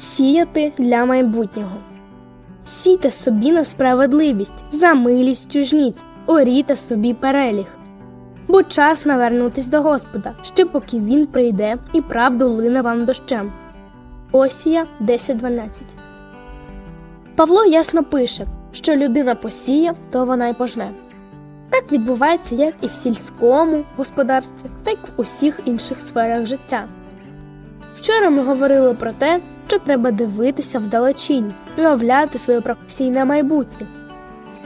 Сіяти для майбутнього. Сійте собі на справедливість, за милістю жніць, оріте собі переліг. Бо час навернутись до Господа, ще поки він прийде і правду лине вам дощем. Осія 10.12 Павло ясно пише, що людина посіє, то вона й пожне. Так відбувається як і в сільському господарстві, так і в усіх інших сферах життя. Вчора ми говорили про те, що треба дивитися вдалечінь, уявляти своє професійне майбутнє.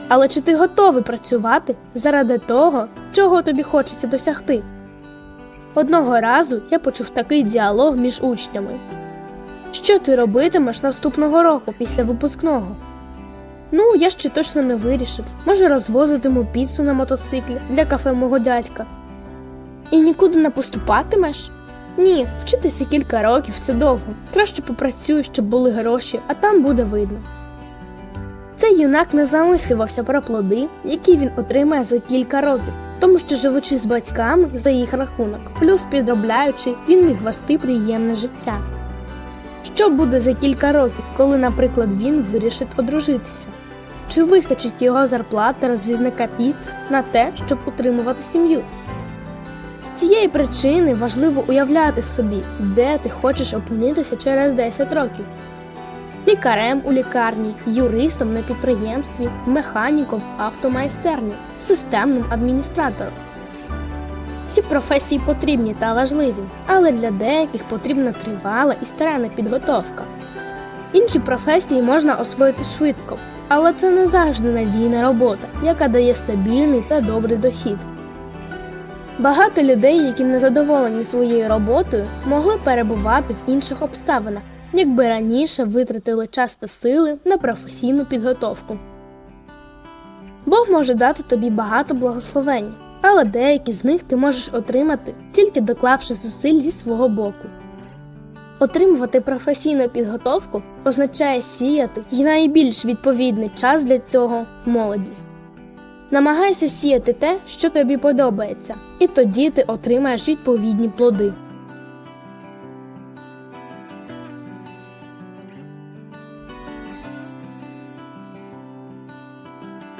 Але чи ти готовий працювати заради того, чого тобі хочеться досягти? Одного разу я почув такий діалог між учнями. Що ти робитимеш наступного року після випускного? Ну, я ще точно не вирішив. Може, розвозитиму піцу на мотоциклі для кафе мого дядька. І нікуди не поступатимеш? Ні, вчитися кілька років це довго. Краще попрацюю, щоб були гроші, а там буде видно. Цей юнак не замислювався про плоди, які він отримає за кілька років, тому що, живучи з батьками за їх рахунок, плюс підробляючи, він міг вести приємне життя. Що буде за кілька років, коли, наприклад, він вирішить одружитися? Чи вистачить його зарплати розвізника піц на те, щоб утримувати сім'ю? З цієї причини важливо уявляти собі, де ти хочеш опинитися через 10 років. Лікарем у лікарні, юристом на підприємстві, механіком автомайстерні, системним адміністратором. Всі професії потрібні та важливі, але для деяких потрібна тривала і старанна підготовка. Інші професії можна освоїти швидко, але це не завжди надійна робота, яка дає стабільний та добрий дохід. Багато людей, які не задоволені своєю роботою, могли перебувати в інших обставинах, якби раніше витратили час та сили на професійну підготовку. Бог може дати тобі багато благословень, але деякі з них ти можеш отримати, тільки доклавши зусиль зі свого боку. Отримувати професійну підготовку означає сіяти і найбільш відповідний час для цього молодість. Намагайся сіяти те, що тобі подобається, і тоді ти отримаєш відповідні плоди.